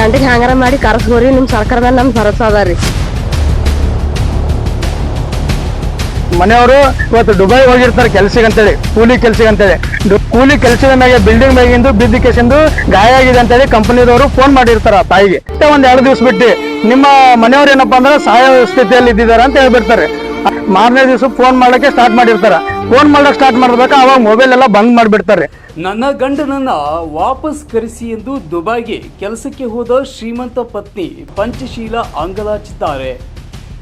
ಗಂಟೆಗೆ ಹ್ಯಾಂಗಾರ ಮಾಡಿ ಕರ್ಸ್ಬೋರಿ ನಿಮ್ ಸರ್ಕಾರ ಮೇಲೆ ನಮ್ಗೆ ಭರೋಸಾ ಅದ ರೀ. ಮನೆಯವರು ಇವತ್ತು ದುಬೈ ಹೋಗಿರ್ತಾರೆ ಕೆಲ್ಸಿಗೆ ಅಂತೇಳಿ, ಕೂಲಿ ಕೆಲ್ಸಿಗೆ ಅಂತೇಳಿ. ಕೂಲಿ ಕೆಲ್ಸದ ಮ್ಯಾಗೆ ಬಿಲ್ಡಿಂಗ್ ಮ್ಯಾಗಿಂದು ಬಿದ್ದ ಕೇಸಿಂದು ಗಾಯ ಆಗಿದೆ ಅಂತೇಳಿ ಕಂಪನಿದವರು ಫೋನ್ ಮಾಡಿರ್ತಾರ ತಾಯಿಗೆ. ಒಂದ್ ಎರಡು ದಿವಸ ಬಿಟ್ಟು ನಿಮ್ಮ ಮನೆಯವರು ಏನಪ್ಪಾ ಅಂದ್ರೆ ಸಹಾಯ ಸ್ಥಿತಿಯಲ್ಲಿ ಇದ್ದಿದ್ದಾರೆ ಅಂತ ಹೇಳ್ಬಿಡ್ತಾರೆ. ಮಾರನೇ ದಿವಸ ಫೋನ್ ಮಾಡಕ್ಕೆ ಸ್ಟಾರ್ಟ್ ಮಾಡಿರ್ತಾರೆ. ಫೋನ್ ಮಾಡಕ್ ಸ್ಟಾರ್ಟ್ ಮಾಡ್ಬೇಕಾ ಅವಾಗ ಮೊಬೈಲ್ ಎಲ್ಲ ಬಂದ್ ಮಾಡಿಬಿಡ್ತಾರೆ. ನನ್ನ ಗಂಡನನ್ನ ವಾಪಸ್ ಕರೆಸಿ ಎಂದು ದುಬೈಗೆ ಕೆಲಸಕ್ಕೆ ಹೋದ ಶ್ರೀಮಂತ ಪತ್ನಿ ಪಂಚಶೀಲ ಅಂಗಲಾಚಿದ್ದಾರೆ.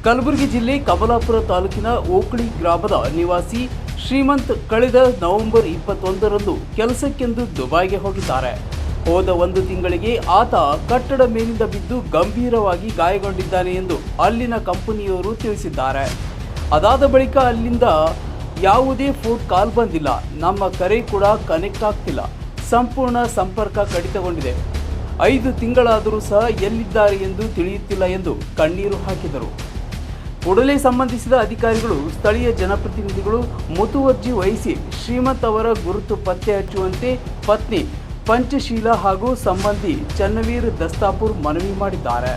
ಕಲಬುರಗಿ ಜಿಲ್ಲೆ ಕಮಲಾಪುರ ತಾಲೂಕಿನ ಓಕಳಿ ಗ್ರಾಮದ ನಿವಾಸಿ ಶ್ರೀಮಂತ್ ಕಳೆದ ನವೆಂಬರ್ ಇಪ್ಪತ್ತೊಂದರಂದು ಕೆಲಸಕ್ಕೆಂದು ದುಬೈಗೆ ಹೋಗಿದ್ದಾರೆ. ಹೋದ ಒಂದು ತಿಂಗಳಿಗೆ ಆತ ಕಟ್ಟಡ ಮೇಲಿಂದ ಬಿದ್ದು ಗಂಭೀರವಾಗಿ ಗಾಯಗೊಂಡಿದ್ದಾನೆ ಎಂದು ಅಲ್ಲಿನ ಕಂಪನಿಯವರು ತಿಳಿಸಿದ್ದಾರೆ. ಅದಾದ ಬಳಿಕ ಅಲ್ಲಿಂದ ಯಾವುದೇ ಫೋನ್ ಕಾಲ್ ಬಂದಿಲ್ಲ. ನಮ್ಮ ಕರೆ ಕೂಡ ಕನೆಕ್ಟ್ ಆಗ್ತಿಲ್ಲ. ಸಂಪೂರ್ಣ ಸಂಪರ್ಕ ಕಡಿತಗೊಂಡಿದೆ. ಐದು ತಿಂಗಳಾದರೂ ಸಹ ಎಲ್ಲಿದ್ದಾರೆ ಎಂದು ತಿಳಿಯುತ್ತಿಲ್ಲ ಎಂದು ಕಣ್ಣೀರು ಹಾಕಿದರು. ಕೂಡಲೇ ಸಂಬಂಧಿಸಿದ ಅಧಿಕಾರಿಗಳು, ಸ್ಥಳೀಯ ಜನಪ್ರತಿನಿಧಿಗಳು ಮುತುವರ್ಜಿ ವಹಿಸಿ ಶ್ರೀಮಂತ್ ಅವರ ಗುರುತು ಪತ್ತೆ ಹಚ್ಚುವಂತೆ ಪತ್ನಿ ಪಂಚಶೀಲ ಹಾಗೂ ಸಂಬಂಧಿ ಚನ್ನವೀರ್ ದಸ್ತಾಪುರ್ ಮನವಿ ಮಾಡಿದ್ದಾರೆ.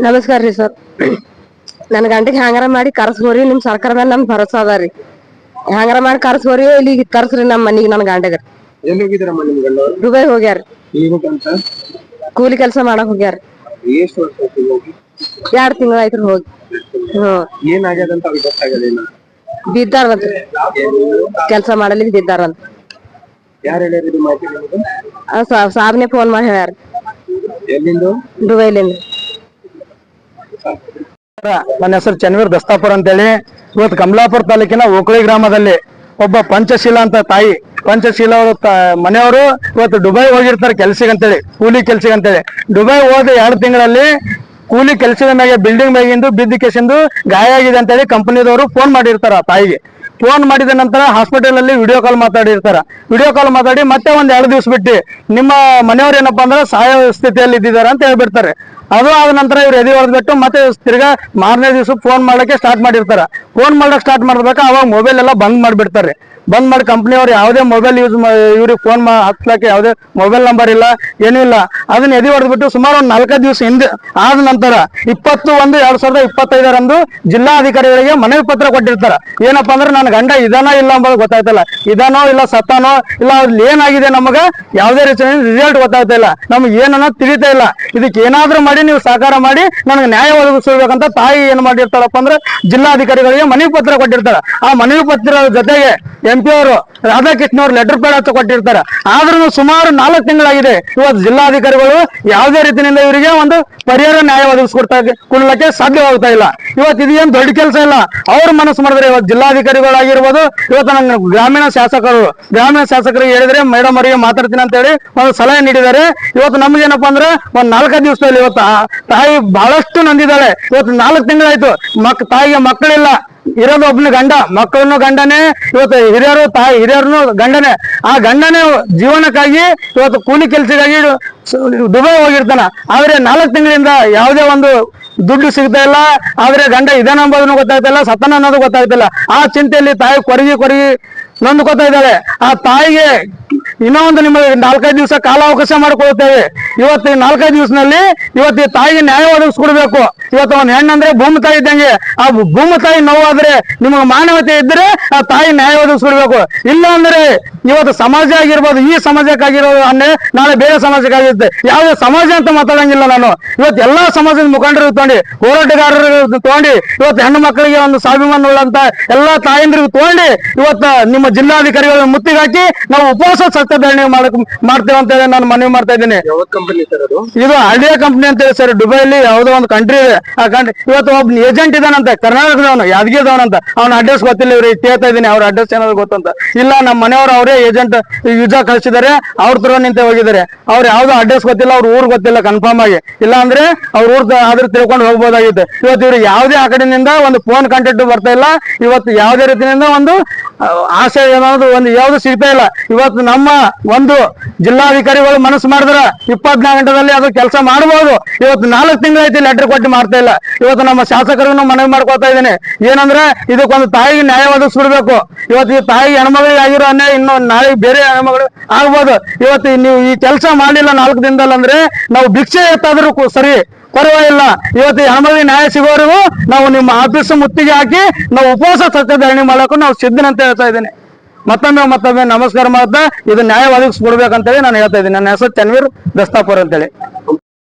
ನಮಸ್ಕಾರ ರೀ ಸರ್. ನನ್ನ ಗಂಟೆಗೆ ಹ್ಯಾಂಗಾರ ಮಾಡಿ ಕರ್ಸೋರಿ ನಿಮ್ ಸರ್ಕಾರ ಮೇಲೆ ನಮ್ ಭರೋಸಾ ಅದ ರೀ. ಹ್ಯಾಂಗಾರ ಮಾಡಿ ಕರ್ಸೋರಿ ಇಲ್ಲಿ ಕರ್ಸ್ರಿ ನಮ್ಮ ಮನಿಗೆ ನನ್ನ ಗಂಡಗ ಎಲ್ಲಿ ಹೋಗಿದ್ರಮ್ಮ ನಿಮ್ ಗಂಡವರು ದುಬೈ ಹೋಗ್ಯಾರ ಕೂಲಿ ಕೆಲಸ ಮಾಡಕ್ ಹೋಗ್ಯಾರ ಎಷ್ಟು ವರ್ಷ ಹೋಗಿ? ಎರಡ್ ತಿಂಗಳ ಆಯ್ತು ಹೋಗಿ. ಹ್ಮ್. ಏನಾಗ್ಯದ ಅಂತ ಅವ್ರಿಗೆ ಗೊತ್ತಾಗಲಿಲ್ಲ ಬಿದ್ದಾರಂತ ಕೆಲಸ ಮಾಡಲಿಕ್ಕೆ ಬಿದ್ದಾರಂತ ಯಾರು ಮಾಹಿತಿ ನಿಮಗೆ? ಸಾಬ್ನೆ ಫೋನ್ ಮಾಡಿ ಹೇಳ್ಯಾರ ಎಲ್ಲಿಂದು? ದುಬೈಲಿಂದ. ನನ್ನ ಹೆಸರು ಚನ್ವೀರ್ ದಸ್ತಾಪುರ್ ಅಂತೇಳಿ. ಇವತ್ತು ಕಮಲಾಪುರ ತಾಲೂಕಿನ ಓಕಳಿ ಗ್ರಾಮದಲ್ಲಿ ಒಬ್ಬ ಪಂಚಶೀಲ ಅಂತ ತಾಯಿ. ಪಂಚಶೀಲ ಮನೆಯವರು ಇವತ್ತು ದುಬೈ ಹೋಗಿರ್ತಾರೆ ಅಂತೇಳಿ, ಕೂಲಿ ಕೆಲ್ಸಿಗೆ ಅಂತೇಳಿ. ದುಬೈ ಹೋದ ಎರಡು ತಿಂಗಳಲ್ಲಿ ಕೂಲಿ ಕೆಲ್ಸದ ಮ್ಯಾಗೆ ಬಿಲ್ಡಿಂಗ್ ಮ್ಯಾಗಿಂದು ಬಿದ್ದ ಕೇಸಿಂದು ಗಾಯ ಆಗಿದೆ ಅಂತೇಳಿ ಕಂಪನಿದವರು ಫೋನ್ ಮಾಡಿರ್ತಾರ ತಾಯಿಗೆ. ಫೋನ್ ಮಾಡಿದ ನಂತರ ಹಾಸ್ಪಿಟಲ್ ಅಲ್ಲಿ ವಿಡಿಯೋ ಕಾಲ್ ಮಾತಾಡಿರ್ತಾರೆ. ವಿಡಿಯೋ ಕಾಲ್ ಮಾತಾಡಿ ಮತ್ತೆ ಒಂದ್ ಎರಡು ದಿವಸ ಬಿಟ್ಟು ನಿಮ್ಮ ಮನೆಯವ್ರು ಏನಪ್ಪಾ ಅಂದ್ರೆ ಸಹಾಯ ಸ್ಥಿತಿಯಲ್ಲಿ ಇದ್ದಿದ್ದಾರೆ ಅಂತ ಹೇಳ್ಬಿಡ್ತಾರೆ. ಅದು ಆದ ನಂತರ ಇವ್ರು ಎದೆ ಹೊಡೆದ್ಬಿಟ್ಟು ಮತ್ತೆ ತಿರ್ಗಾ ಮಾರನೇ ದಿವಸ ಫೋನ್ ಮಾಡಕ್ಕೆ ಸ್ಟಾರ್ಟ್ ಮಾಡಿರ್ತಾರೆ. ಫೋನ್ ಮಾಡಕ್ ಸ್ಟಾರ್ಟ್ ಮಾಡ್ಬೇಕಾ? ಅವಾಗ ಮೊಬೈಲ್ ಎಲ್ಲ ಬಂದ್ ಮಾಡ್ಬಿಡ್ತಾರೆ. ಬಂದ್ ಮಾಡಿ ಕಂಪ್ನಿಯವ್ರು ಯಾವುದೇ ಮೊಬೈಲ್ ಯೂಸ್ ಇವ್ರಿಗೆ ಫೋನ್ ಹಚ್ಲಕ್ಕೆ ಯಾವುದೇ ಮೊಬೈಲ್ ನಂಬರ್ ಇಲ್ಲ, ಏನೂ ಇಲ್ಲ. ಅದನ್ನ ಎದಿ ಹೊಡೆದ್ಬಿಟ್ಟು ಸುಮಾರು ಒಂದ್ ನಾಲ್ಕೈದು ದಿವಸ ಹಿಂದೆ ಆದ ನಂತರ ಇಪ್ಪತ್ತು ಒಂದು ಎರಡ್ ಸಾವಿರದ ಇಪ್ಪತ್ತೈದರಂದು ಜಿಲ್ಲಾಧಿಕಾರಿಗಳಿಗೆ ಮನವಿ ಪತ್ರ ಕೊಟ್ಟಿರ್ತಾರ. ಏನಪ್ಪಾ ಅಂದ್ರೆ ನನ್ನ ಗಂಡ ಇದಾನೋ ಇಲ್ಲ ಅಂಬೋದು ಗೊತ್ತಾಯ್ತಲ್ಲ. ಇದಾನೋ ಇಲ್ಲ ಸತ್ತಾನೋ ಇಲ್ಲ ಅದ್ರಲ್ಲಿ ಏನಾಗಿದೆ ನಮಗ? ಯಾವುದೇ ರೀತಿ ರಿಸಲ್ಟ್ ಗೊತ್ತಾಗ್ತಾ ಇಲ್ಲ. ನಮ್ಗೆ ಏನನ್ನ ತಿಳಿತಾ ಇಲ್ಲ. ಇದಕ್ಕೆ ಏನಾದ್ರೂ ಮಾಡಿ ನೀವು ಸಹಕಾರ ಮಾಡಿ ನನಗೆ ನ್ಯಾಯ ಒದಗಿಸಬೇಕಂತ ತಾಯಿ ಏನ್ ಮಾಡಿರ್ತಾರಪ್ಪ ಅಂದ್ರೆ ಜಿಲ್ಲಾಧಿಕಾರಿಗಳಿಗೆ ಮನವಿ ಪತ್ರ ಕೊಟ್ಟಿರ್ತಾರ ಆ ಮನವಿ ಪತ್ರದ ಜೊತೆಗೆ ಎಂ ಪಿ ಅವರು ರಾಧಾಕೃಷ್ಣ ಅವರು ಲೆಟರ್ ಪ್ಯಾಡ್ ಕೊಟ್ಟಿರ್ತಾರೆ. ಆದ್ರೂ ಸುಮಾರು ನಾಲ್ಕು ತಿಂಗಳಾಗಿದೆ. ಇವತ್ತು ಜಿಲ್ಲಾಧಿಕಾರಿಗಳು ಯಾವುದೇ ರೀತಿಯಿಂದ ಇವರಿಗೆ ಒಂದು ಪರಿಹಾರ ನ್ಯಾಯ ಒದಗಿಸ್ಕೊಡ್ತಾ ಕೊಡ್ಲಿಕ್ಕೆ ಸಾಧ್ಯವಾಗ್ತಾ ಇಲ್ಲ. ಇವತ್ತು ಇದೇನು ದೊಡ್ಡ ಕೆಲಸ ಇಲ್ಲ. ಅವ್ರ ಮನಸ್ಸು ಮಾಡಿದ್ರೆ ಇವತ್ತು ಜಿಲ್ಲಾಧಿಕಾರಿಗಳಾಗಿರ್ಬೋದು, ಇವತ್ತು ನನ್ನ ಗ್ರಾಮೀಣ ಶಾಸಕರು, ಗ್ರಾಮೀಣ ಶಾಸಕರಿಗೆ ಹೇಳಿದ್ರೆ, ಮೇಡಮ್ ಅವರಿಗೆ ಮಾತಾಡ್ತೀನಿ ಅಂತ ಹೇಳಿ ಒಂದು ಸಲಹೆ ನೀಡಿದ್ದಾರೆ. ಇವತ್ತು ನಮ್ಗೇನಪ್ಪ ಅಂದ್ರೆ ಒಂದ್ ನಾಲ್ಕೈದು ದಿವಸದಲ್ಲಿ ಇವತ್ತು ತಾಯಿ ಬಹಳಷ್ಟು ನಂದಿದ್ದಾಳೆ. ಇವತ್ತು ನಾಲ್ಕು ತಿಂಗಳಾಯ್ತು. ಮಕ್ ತಾಯಿಗೆ ಮಕ್ಕಳಿಲ್ಲ. ಇರೋದು ಒಬ್ಬನ ಗಂಡ, ಮಕ್ಕಳನ್ನು ಗಂಡನೇ, ಇವತ್ತು ಹಿರಿಯರು, ತಾಯಿ, ಹಿರಿಯರನ್ನು ಗಂಡನೇ. ಆ ಗಂಡನೇ ಜೀವನಕ್ಕಾಗಿ ಇವತ್ತು ಕೂಲಿ ಕೆಲಸಕ್ಕಾಗಿ ದುಬೈ ಹೋಗಿರ್ತಾನ. ಆದ್ರೆ ನಾಲ್ಕು ತಿಂಗಳಿಂದ ಯಾವುದೇ ಒಂದು ದುಡ್ಡು ಸಿಗ್ತಾ ಇಲ್ಲ. ಆದ್ರೆ ಗಂಡ ಇದಾನ ಅಂಬೋದನ್ನು ಗೊತ್ತಾಗ್ತಾ ಇಲ್ಲ ಸತನ ಅನ್ನೋದು ಗೊತ್ತಾಗ್ತಿಲ್ಲ ಆ ಚಿಂತೆಯಲ್ಲಿ ತಾಯಿ ಕೊರಗಿ ಕೊರಗಿ ನೊಂದ್ಕೋತಾ ಇದ್ದಾಳೆ. ಆ ತಾಯಿಗೆ ಇನ್ನೂ ಒಂದು ನಿಮಗೆ ನಾಲ್ಕೈದು ದಿವಸ ಕಾಲಾವಕಾಶ ಮಾಡಿಕೊಳ್ತೇವೆ ಇವತ್ತು ನಾಲ್ಕೈದು ದಿವಸದಲ್ಲಿ ಇವತ್ತು ತಾಯಿಗೆ ನ್ಯಾಯ ಒದಗಿಸ್ಕೊಡ್ಬೇಕು. ಇವತ್ತು ಒಂದು ಹೆಣ್ಣಂದ್ರೆ ಭೂಮಿ ತಾಯಿ ಇದ್ದಂಗೆ. ಆ ಭೂಮಿ ತಾಯಿ ನೋವಾದ್ರೆ ನಿಮಗೆ ಮಾನವತೆ ಇದ್ರೆ ಆ ತಾಯಿ ನ್ಯಾಯ ಒದಗಿಸ್ಕೊಡ್ಬೇಕು. ಇಲ್ಲ ಅಂದ್ರೆ ಇವತ್ತು ಸಮಾಜ ಆಗಿರ್ಬೋದು ಈ ಸಮಾಜಕ್ಕಾಗಿರೋದು ಅನ್ನೇ ನಾಳೆ ಬೇರೆ ಸಮಾಜಕ್ಕಾಗಿರುತ್ತೆ ಯಾವುದೇ ಸಮಾಜ ಅಂತ ಮಾತಾಡಂಗಿಲ್ಲ ನಾನು. ಇವತ್ತು ಎಲ್ಲಾ ಸಮಾಜದ ಮುಖಂಡರು ತಗೊಂಡು ಹೋರಾಟಗಾರರು ತಗೊಂಡು ಇವತ್ತು ಹೆಣ್ಣು ಮಕ್ಕಳಿಗೆ ಒಂದು ಸ್ವಾಭಿಮಾನ ಉಳ್ಳಂತ ಎಲ್ಲಾ ತಾಯಂದ್ರಿಗೂ ತಗೊಂಡು ಇವತ್ತು ನಿಮ್ಮ ಜಿಲ್ಲಾಧಿಕಾರಿಗಳ ಮುತ್ತಿಗೆ ಹಾಕಿ ನಾವು ಉಪವಾಸ ಸತ್ಯಧಾರಣೆ ಮಾಡಕ್ ಮಾಡ್ತೇವೆ ಅಂತ ಹೇಳಿ ನಾನು ಮನವಿ ಮಾಡ್ತಾ ಇದ್ದೀನಿ. ಇದು ಹಳ್ಳಿಯ ಕಂಪ್ನಿ ಅಂತ ಹೇಳಿ ಸರ್. ದುಬೈಲಿ ಯಾವುದೋ ಒಂದು ಕಂಟ್ರಿ ಇದೆ. ಆ ಕಂಟ್ರಿ ಇವತ್ತು ಒಬ್ಬ ಏಜೆಂಟ್ ಇದಾನಂತ, ಕರ್ನಾಟಕದವನು, ಯಾದಗಿರಿದವನಂತ. ಅವನ ಅಡ್ರೆಸ್ ಗೊತ್ತಿಲ್ಲ ಇವ್ರಿಗೆ ಕೇಳ್ತಾ ಇದ್ದೀನಿ, ಅವ್ರ ಅಡ್ರೆಸ್ ಏನಾದ್ರು ಗೊತ್ತಂತ. ಇಲ್ಲ ನಮ್ಮ ಮನೆಯವರು ಅವರೇ ಏಜೆಂಟ್ ಯೂಸಾ ಕಳಿಸಿದ್ದಾರೆ, ಅವ್ರ ತರ ನಿಂತೆ ಹೋಗಿದ್ದಾರೆ. ಅವ್ರ ಯಾವ್ದು ಅಡ್ರೆಸ್ ಗೊತ್ತಿಲ್ಲ, ಅವ್ರ ಊರ್ ಗೊತ್ತಿಲ್ಲ ಕನ್ಫರ್ಮ್ ಆಗಿ. ಇಲ್ಲ ಅಂದ್ರೆ ಅವ್ರ ಊರ್ ಆದ್ರೆ ತಿಳ್ಕೊಂಡು ಹೋಗ್ಬೋದಾಗಿತ್ತು. ಇವತ್ತು ಇವ್ರು ಯಾವುದೇ ಆ ಕಡೆಯಿಂದ ಒಂದು ಫೋನ್ ಕಾಂಟ್ಯಾಕ್ಟ್ ಬರ್ತಾ ಇಲ್ಲ. ಇವತ್ತು ಯಾವುದೇ ರೀತಿಯಿಂದ ಒಂದು ಆಸೆ ಏನಾದ್ರು ಒಂದು, ಯಾವ್ದು ಸಿಗ್ತಾ ಇಲ್ಲ. ಇವತ್ತು ನಮ್ಮ ಒಂದು ಜಿಲ್ಲಾಧಿಕಾರಿಗಳು ಮನಸ್ಸು ಮಾಡಿದ್ರ ಇಪ್ಪತ್ನಾಲ್ಕು ಗಂಟೆದಲ್ಲಿ ಅದು ಕೆಲಸ ಮಾಡಬಹುದು ಇವತ್ತು ನಾಲ್ಕು ತಿಂಗಳೈತಿ ಲೆಟರ್ ಕೊಟ್ಟು ಮಾಡ್ತಾ ಇಲ್ಲ. ಇವತ್ತು ನಮ್ಮ ಶಾಸಕರಿಗೂ ಮನವಿ ಮಾಡ್ಕೊತಾ ಇದ್ದೀನಿ. ಏನಂದ್ರೆ ಇದಕ್ಕೊಂದು ತಾಯಿಗೆ ನ್ಯಾಯ ಒದಗಿಸ್ಬಿಡ್ಬೇಕು. ಇವತ್ತು ಈ ತಾಯಿ ಹೆಣ್ಮಗಳಿಗೆ ಆಗಿರೋ ಅನ್ಯಾಯ ಇನ್ನು ನಾಳೆ ಬೇರೆ ಹೆಣ್ಮಗಳು ಆಗ್ಬೋದು. ಇವತ್ತು ನೀವು ಈ ಕೆಲಸ ಮಾಡಲಿಲ್ಲ ನಾಲ್ಕು ದಿನದಲ್ಲಿ ಅಂದ್ರೆ ನಾವು ಭಿಕ್ಷೆ ಎತ್ತಾದ್ರೂ ಸರಿ, ಪರವಾಗಿಲ್ಲ. ಇವತ್ತು ಹೆಣ್ಮಗಳಿಗೆ ನ್ಯಾಯ ಸಿಗೋವರೆಗೂ ನಾವು ನಿಮ್ಮ ಆಫೀಸ್ ಮುತ್ತಿಗೆ ಹಾಕಿ ನಾವು ಉಪವಾಸ ಸತ್ಯಧಾರಣೆ ಮಾಡಕ್ಕೂ ನಾವು ಸಿದ್ಧನಂತ ಹೇಳ್ತಾ ಇದ್ದೀನಿ. ಮತ್ತೊಮ್ಮೆ ಮತ್ತೊಮ್ಮೆ ನಮಸ್ಕಾರ ಮಾಡ್ತಾ ಇದು ನ್ಯಾಯ ಒದಗಿಸ್ಬಿಡ್ಬೇಕಂತೇಳಿ ನಾನು ಹೇಳ್ತಾ ಇದ್ದೀನಿ. ನನ್ನ ಹೆಸರು ಚನ್ವೀರ್ ದಸ್ತಾಪುರ್ ಅಂತೇಳಿ.